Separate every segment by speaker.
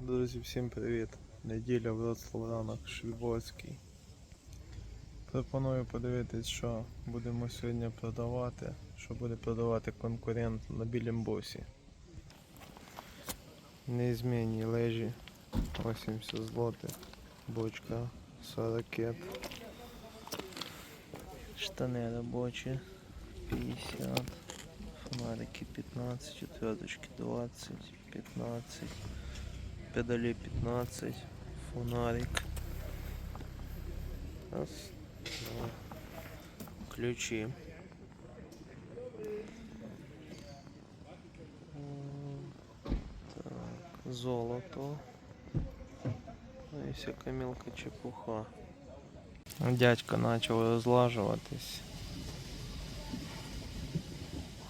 Speaker 1: Друзі, всім привіт! Неділя, Вроцлав ранок, Швіборський. Пропоную подивитись, що будемо сьогодні продавати, що буде продавати конкурент на білім босі. Неізмінні лежі 80 злотих, бочка 40 штани робочі 50, фонарики 15, отверточки 20, 15 педалі 15, фонарик. Раз, два. Ключі. М, Так, золото. Ну і всяка мелка чепуха. Дядька почав розлажуватись.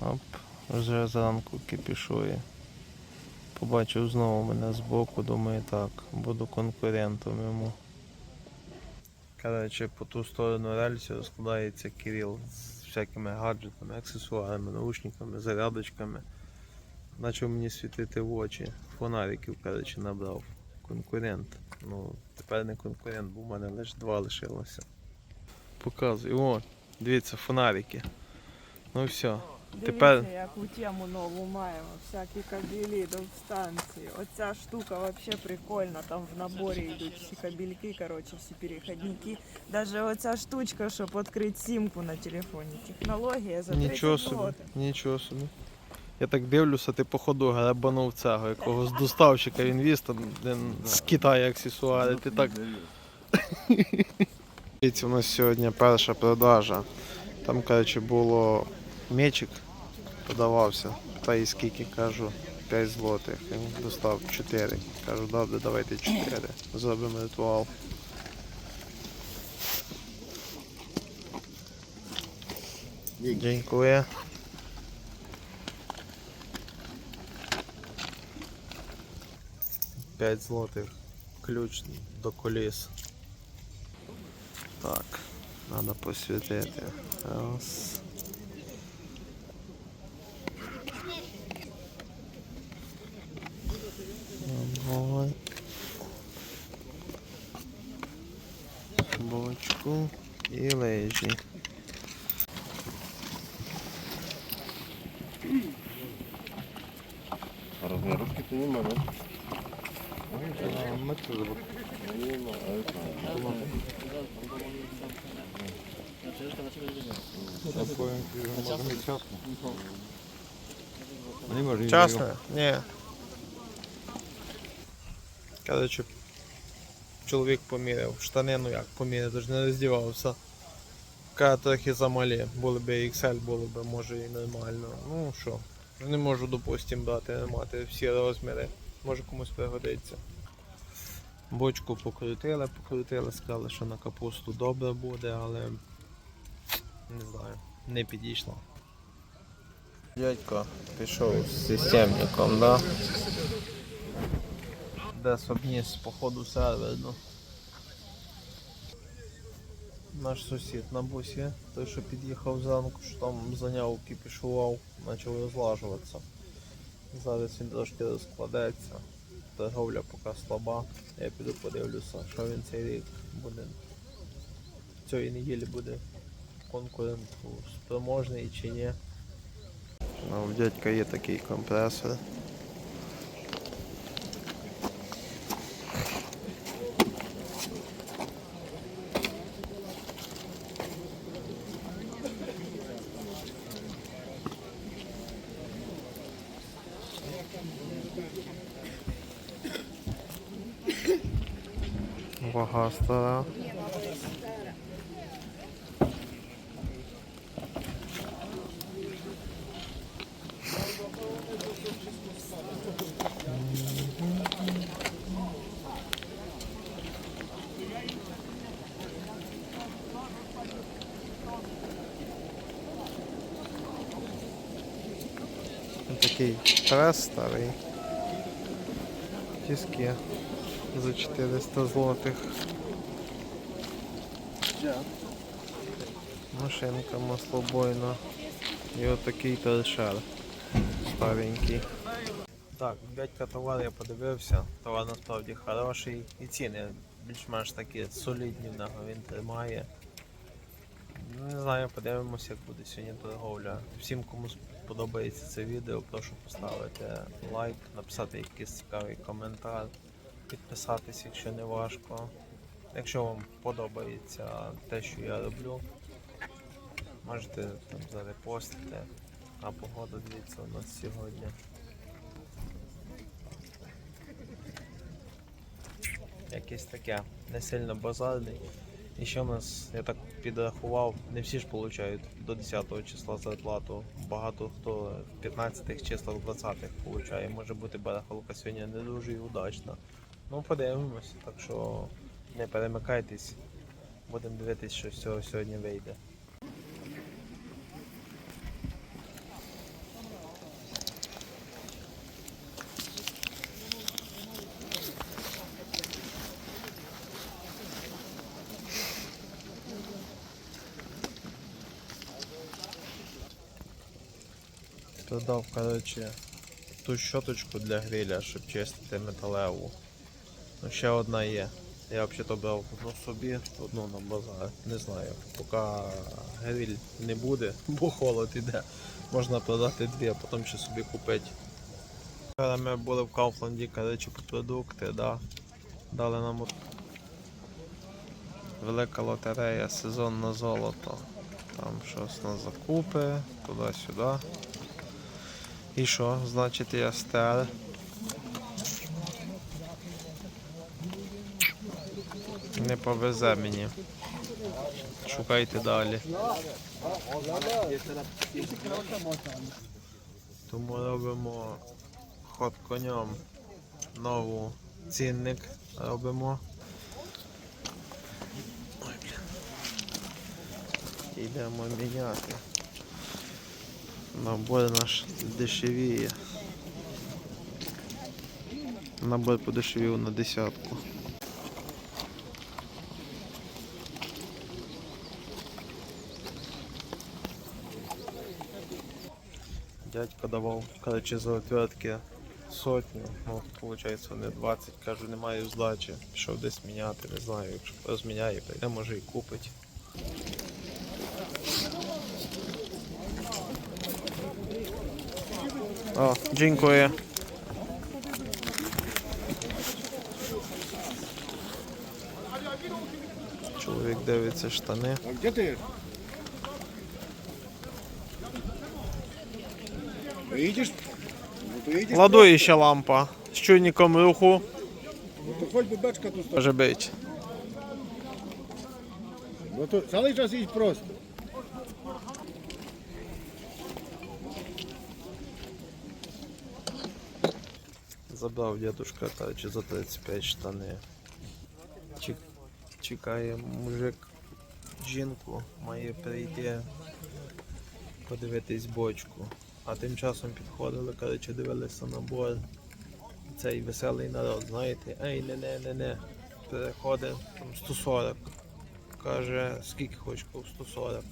Speaker 1: Оп, вже зранку кипішує. Побачив знову мене збоку, думаю, так, буду конкурентом йому. Коротше, по ту сторону рельсі розкладається Кирил з всякими гаджетами, аксесуарами, наушниками, зарядочками. Почав мені світити в очі. Фонариків, коротше, набрав. Конкурент. Ну, тепер не конкурент, бо в мене лише два лишилося. Показую. О, дивіться, фонарики. Ну все. Тепер-
Speaker 2: Дивіться, яку тему нову маємо. Всякі кабелі до станції. Оця штука вообще прикольна. Там в наборі йдуть всі кабельки, коротше, всі переходники. Даже оця штучка, щоб відкрити сімку на телефоні. Технологія за 30
Speaker 1: Нічого собі,
Speaker 2: злотих.
Speaker 1: нічого собі. Я так дивлюся, ти походу грабанув цього якогось доставщика, він віз там де з Китаю аксесуари. Ти так. Дивіться, у нас сьогодні перша продажа. Там, коротше, було мечик, продавався. Та і скільки кажу, 5 злотих. Він достав 4. Кажу, добре, давайте 4. Зробимо ритуал. Дякую. П'ять злотих ключ до коліс. Так, треба посвітити. Раз. Бочку і лежі.
Speaker 3: Размерушки-то нема, да?
Speaker 1: А, мотив.
Speaker 3: Нема, а это...
Speaker 1: Часто? Короче, чоловік поміряв. Штани, ну як поміряв, тож не роздівався. Каже, трохи замалі. Були б XL, було б може і нормально. Ну що, не можу, допустим, брати, не мати всі розміри. Може комусь пригодиться. Бочку покрутили, покрутили, сказали, що на капусту добре буде, але не знаю, не підійшло. Дядько пішов з системником, да? Десь обніс, походу, сервер, ну. Наш сусід на бусі, той, що під'їхав зранку, що там зайняв, кипішував, почав розлажуватися. Зараз він трошки розкладеться. Торговля поки слаба. Я піду подивлюся, що він цей рік буде. Цієї неділі буде конкурент спроможний чи ні. Ну, у дядька є такий компресор. Вага. Такий прес старий. Тиски за 400 злотих. Машинка маслобойна. І отакий торшер старенький. Так, дядька товар я подивився, товар насправді хороший і ціни більш-менш такі солідні він тримає. Ну, Не знаю, подивимося, як буде сьогодні торговля. Всім, кому сподобається це відео, прошу поставити лайк, написати якийсь цікавий коментар, підписатись, якщо не важко. Якщо вам подобається те, що я роблю, можете там зарепостити. А погода дивіться у нас сьогодні. Якесь таке не сильно базарний. І ще в нас, я так підрахував, не всі ж получають до 10 числа зарплату. Багато хто в 15 числах, 20-х получає. Може бути барахолка сьогодні не дуже і удачна. Ну, подивимось, так що не перемикайтесь. Будемо дивитись, що з цього сьогодні вийде. Продав, коротше, ту щоточку для гриля, щоб чистити металеву. Ну, ще одна є. Я взагалі брав одну собі, одну на базар. Не знаю. Поки гриль не буде, бо холод іде. Можна продати дві, а потім ще собі купити. Вчора ми були в Кауфланді, коротше, по продукти, да. Дали нам велика лотерея, сезон на золото. Там щось на закупи, туди-сюди. І що? Значить я стер. Не повезе мені. Шукайте далі. Тому робимо ход конем. Нову цінник робимо. Йдемо міняти. Набор наш дешевіє. Набор подешевів на десятку. Дядько давав, коротше, за отвертки сотню, ну, виходить, не 20, кажу, немає здачі. Пішов десь міняти, не знаю, якщо розміняє, прийде, може і купить. O, dziękuję. Чоловік дивиться штани.
Speaker 3: А где ты? Поедешь? Ну, поедешь.
Speaker 1: Ладує ще лампа з чуйником руху.
Speaker 3: Ну, то хоть бы бачка тут стоит.
Speaker 1: Може бути.
Speaker 3: Ну, то целый час їдь просто.
Speaker 1: Забрав дядушка короче, за 35 штани. Чек- Чекає мужик жінку, має прийти подивитись бочку. А тим часом підходили, коротше, дивилися на бор. Цей веселий народ, знаєте, ей, не не не не. Переходить там 140. Каже, скільки хочеш, 140.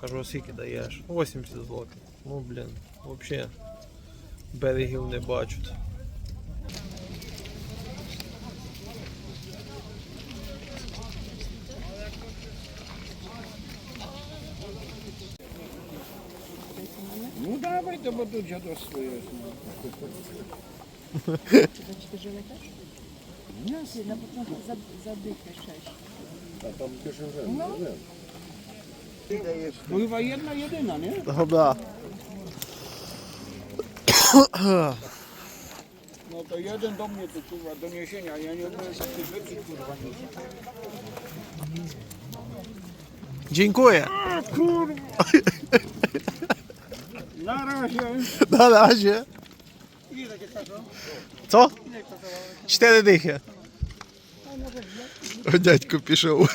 Speaker 1: Кажу, скільки даєш? 80 злотих. Ну блін, взагалі берегів не бачать.
Speaker 3: No dawaj, to bo tu dziadostwo jest.
Speaker 2: Czy to cztery lekarz?
Speaker 3: Jasne. Na początku zadychę sześć.
Speaker 4: A tam w pierwszym rzędzie, no. No chyba jedna jedyna, nie?
Speaker 1: Dobra.
Speaker 4: No to jeden do mnie tu kurwa, doniesienia, ja nie umiem tych rzeczy kurwa nie.
Speaker 1: Dziękuję. A, kurwa.
Speaker 4: Na razie.
Speaker 1: Na razie.
Speaker 4: Ile?
Speaker 1: Co? Cztery dychy. O, Дядько пішов.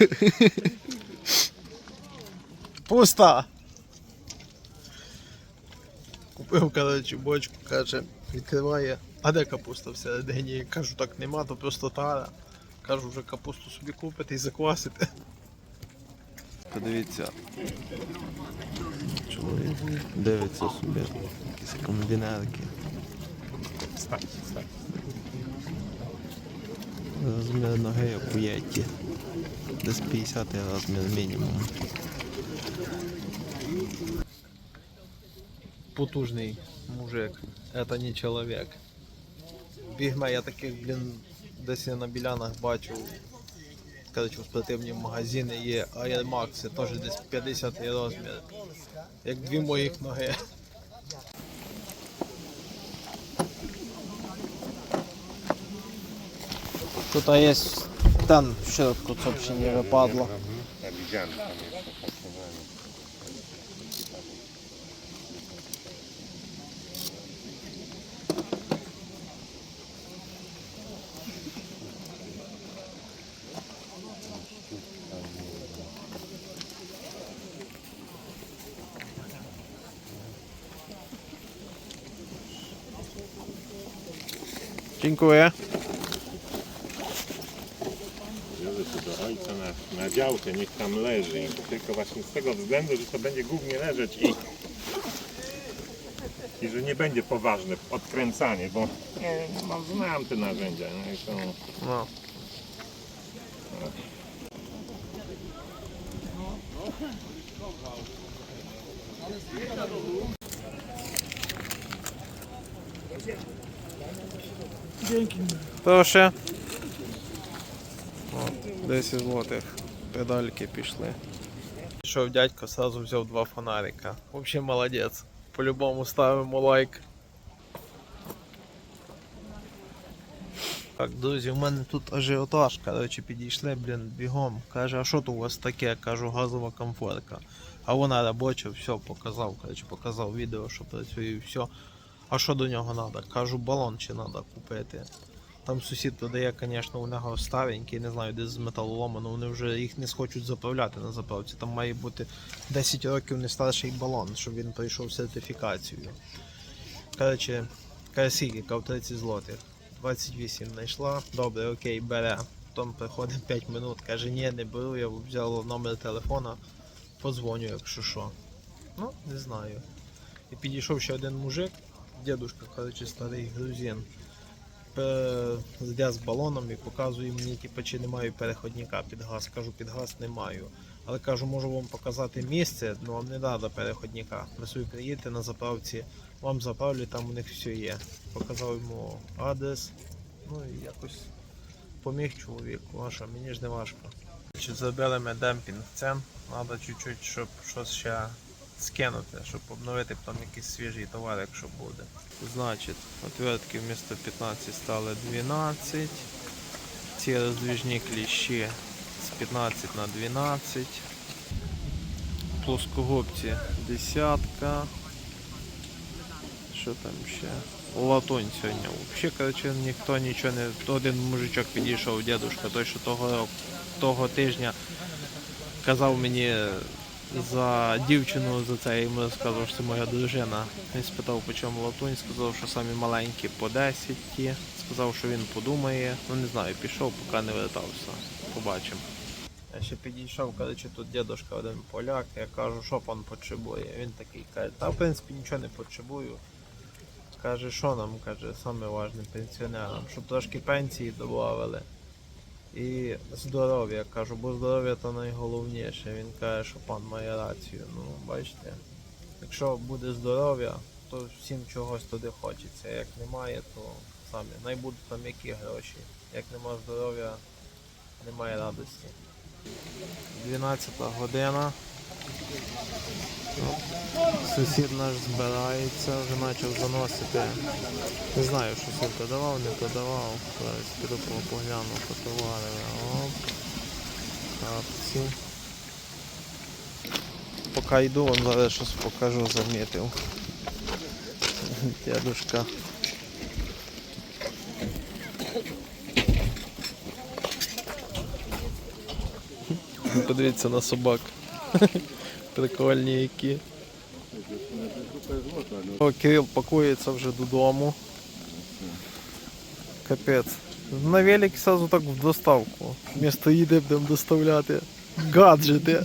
Speaker 1: Пуста. Купив, коротше, бочку, каже, відкриває. А де капуста всередині? Кажу, так нема, то просто тара. Кажу, вже капусту собі купити і заквасити. Подивіться. Чоловік дивиться собі якісь
Speaker 5: стань.
Speaker 1: Розмір ноги як у Єті. Десь 50 розмір мінімум. Потужний мужик. Это не чоловік. Бігме я таких, блін, десь я на білянах бачив. Короче, в спортивні магазини є Air Max, теж десь 50 розмір. Як дві моїх ноги. Тут є w środku, co przy nie wypadło. Dziękuję.
Speaker 5: Wziąłem to do ojca na, na działkę, niech tam leży. Tylko właśnie z tego względu, że to będzie głównie leżeć i, i że nie będzie poważne odkręcanie, bo nie, mam, znam te narzędzia. No i
Speaker 1: No. Прошу. О, 10 злотих. Педальки пішли. Пішов дядько, сразу взяв два фонарика. Взагалі молодець. По-любому ставимо лайк. Так, друзі, у мене тут ажіотаж, коротше, підійшли, блін, бігом. Каже, а що тут у вас таке? Кажу, газова комфорка. А вона робоча, все, показав, коротше, показав відео, що працює і все. А що до нього треба? Кажу, балон чи треба купити. Там сусід продає, звісно, у нього старенький, не знаю, десь з металолому, але вони вже їх не схочуть заправляти на заправці. Там має бути 10 років не старший балон, щоб він пройшов сертифікацію. Коротше, каже, кав 30 злотих. 28 знайшла, добре, окей, бере. Потім приходить 5 минут, каже, ні, не беру, я взяв номер телефона, подзвоню, якщо що. Ну, не знаю. І підійшов ще один мужик, дедушка, коротше, старий грузин. Здя з балоном і показує мені, типу, чи не маю переходника під газ. Кажу, під газ не маю. Але кажу, можу вам показати місце, але вам не треба переходника. Ви приїдете на заправці, вам заправлять, там у них все є. Показав йому адрес. Ну і якось поміг чоловіку, а що, мені ж не важко. Чи зробили ми демпінг цен, треба чуть-чуть, щоб щось ще скинути, щоб обновити потім якийсь свіжий товар, якщо буде. Значить, отвертки вмісто 15 стали 12. Ці роздвіжні кліщі з 15 на 12. Плоскогубці десятка. Що там ще? Латунь сьогодні. Взагалі, коротше, ніхто нічого не. Один мужичок підійшов, дедушка, той, що того, того тижня казав мені за дівчину за це, йому розказував, що це моя дружина. Він спитав, по чому латунь, сказав, що самі маленькі по 10 ті. Сказав, що він подумає. Ну не знаю, пішов, поки не вертався. Побачимо. Я ще підійшов, коротше, тут дідушка один поляк, я кажу, що пан потребує. Він такий каже, та в принципі нічого не потребую. Каже, що нам, каже, саме важне пенсіонерам, щоб трошки пенсії додавали. І здоров'я, кажу, бо здоров'я то найголовніше. Він каже, що пан має рацію. Ну, бачите, якщо буде здоров'я, то всім чогось туди хочеться. Як немає, то самі. Найбудуть там які гроші. Як нема здоров'я, немає радості. 12 година. Сусід наш збирається, вже почав заносити. Не знаю, що син продавав, не продавав. Зараз піду по- погляну по товари. Оп. Капці. Поки йду, вам зараз щось покажу, замітив. Дядушка. Подивіться на собак. Прикольні які. О, Кирил пакується вже додому. Капець. На велик сразу так в доставку. Вместо їди будемо доставляти гаджети.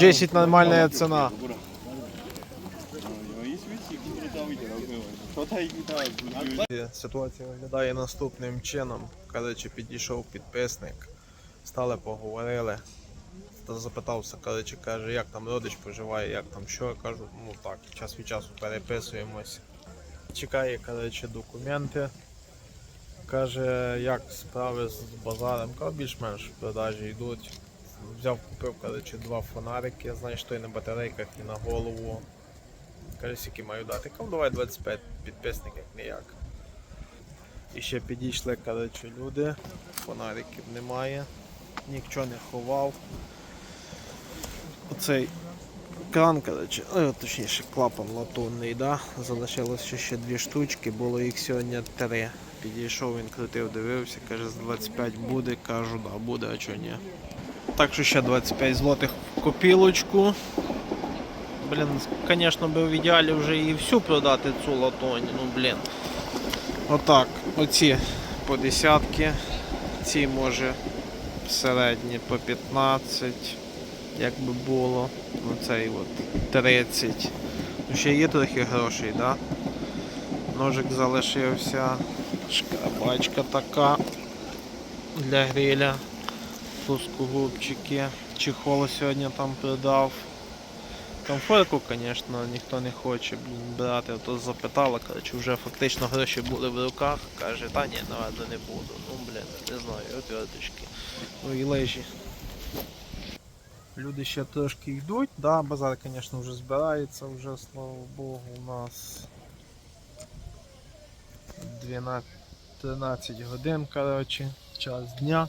Speaker 1: 10 нормальная цена. Ситуація виглядає наступним чином. Коротше, підійшов підписник, стали поговорили. Та запитався, коротше, каже, як там родич поживає, як там що. Я кажу, ну так, час від часу переписуємось. Чекає, коротше, документи. Каже, як справи з базаром, кажу, більш-менш продажі йдуть. Взяв, купив, коротше, два фонарики, знаєш, той на батарейках і на голову. Каже, скільки маю дати. Кажу, давай 25 підписників, ніяк. І ще підійшли, коротше, люди. Фонариків немає. Нічого не ховав. Оцей кран, коротше, е, точніше клапан латунний, да? залишилося ще дві штучки, було їх сьогодні три. Підійшов, він крутив, дивився, каже, з 25 буде, кажу, да, буде, а чого ні. Так що ще 25 злотих в копілочку. Блін, звісно, би в ідеалі вже і всю продати цю латоні, ну блін. Отак, оці по десятки, ці може середні по 15, як би було. Оцей от 30. Ну ще є трохи грошей, да? Ножик залишився. Шкарабачка така для гриля. Плоскогубчики. Чехол сьогодні там продав. Комфорку, звісно, ніхто не хоче блін, брати, то запитала, коротше, вже фактично гроші були в руках, каже, та ні, наверно, не буду. Ну, блін, не знаю, отверточки. Ну і лежі. Люди ще трошки йдуть, да, базар, звісно, вже збирається, вже, слава Богу, у нас 12, 13 годин, коротше, час дня.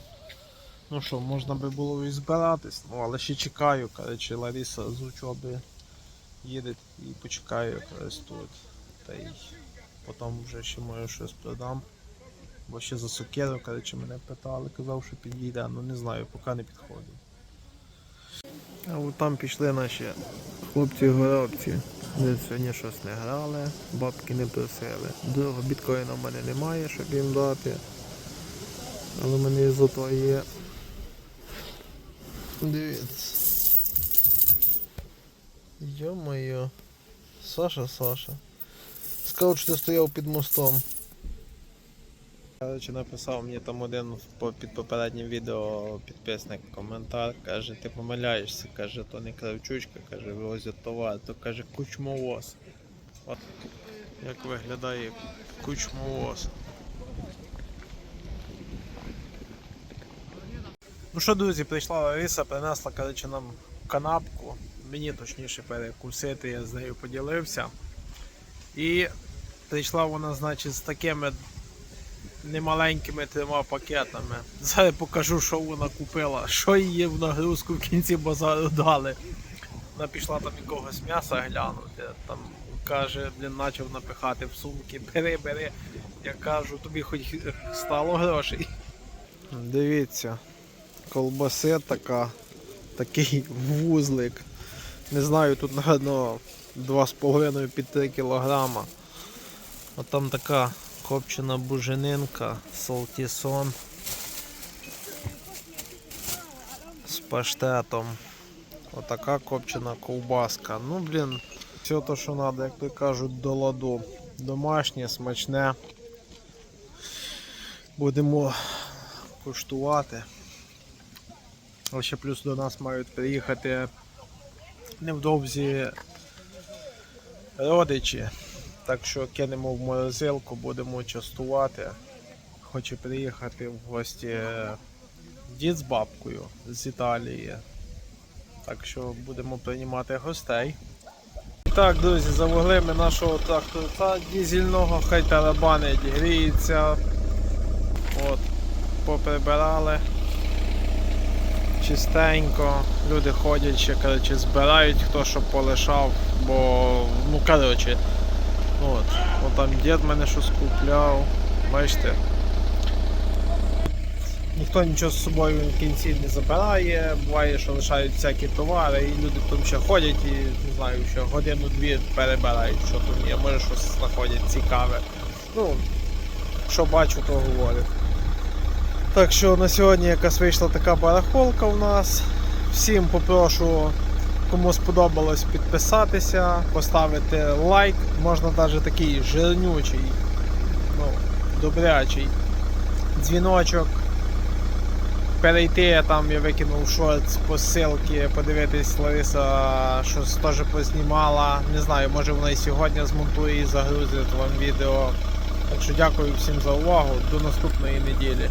Speaker 1: Ну що, можна би було і збиратись, ну але ще чекаю, коротше, Лариса з учоби їде і почекаю якраз тут. Та й потім вже ще може щось продам. Бо ще за сокеру, коротше, мене питали, казав, що підійде, ну не знаю, поки не підходив. А от там пішли наші хлопці-горобці. Вони сьогодні щось не грали, бабки не просили. Другого біткоїна в мене немає, щоб їм дати. Але в мене зато є. Дивіться. Йо-моє. Саша, Саша. Сказав, що ти стояв під мостом. Короче, написав мені там один під попереднім відео підписник коментар, каже, ти помиляєшся, каже, то не кравчучка, каже, вивозять товар, то каже кучмовоз. От як виглядає кучмовоз. Ну що, друзі, прийшла Лариса, принесла коротше, нам канапку. Мені точніше перекусити, я з нею поділився. І прийшла вона, значить, з такими немаленькими трьома пакетами. Зараз покажу, що вона купила, що їй в нагрузку в кінці базару дали. Вона пішла там якогось м'яса глянути. Там каже, блін, почав напихати в сумки. Бери, бери. Я кажу, тобі хоч стало грошей. Дивіться, колбаси така, такий вузлик. Не знаю, тут напевно 2,5 під 3 кілограма. А там така копчена буженинка, салтісон з паштетом. Отака копчена ковбаска. Ну, блін, все то, що треба, як то кажуть, до ладу. Домашнє, смачне. Будемо куштувати. А ще плюс до нас мають приїхати невдовзі родичі. Так що кинемо в морозилку, будемо частувати. Хоче приїхати в гості дід з бабкою з Італії. Так що будемо приймати гостей. Так, друзі, завогли ми нашого тракторця дізельного, хай тарабанить, гріється. От, поприбирали. Чистенько. Люди ходять ще, коротше, збирають, хто що полишав, бо, ну коротше, От, от там дід мене щось купляв. Бачите. Ніхто нічого з собою в кінці не забирає, буває, що лишають всякі товари, і люди там ще ходять і не знаю, що годину-дві перебирають, що там є, може щось знаходять цікаве. Ну, що бачу, то говорю. Так що на сьогодні якась вийшла така барахолка у нас. Всім попрошу, кому сподобалось, підписатися, поставити лайк, можна навіть такий жирнючий, ну, добрячий дзвіночок. Перейти там я викинув шорт по ссылки, подивитись Лариса щось теж познімала. Не знаю, може вона і сьогодні змонтує і загрузить вам відео. Так що дякую всім за увагу. До наступної неділі.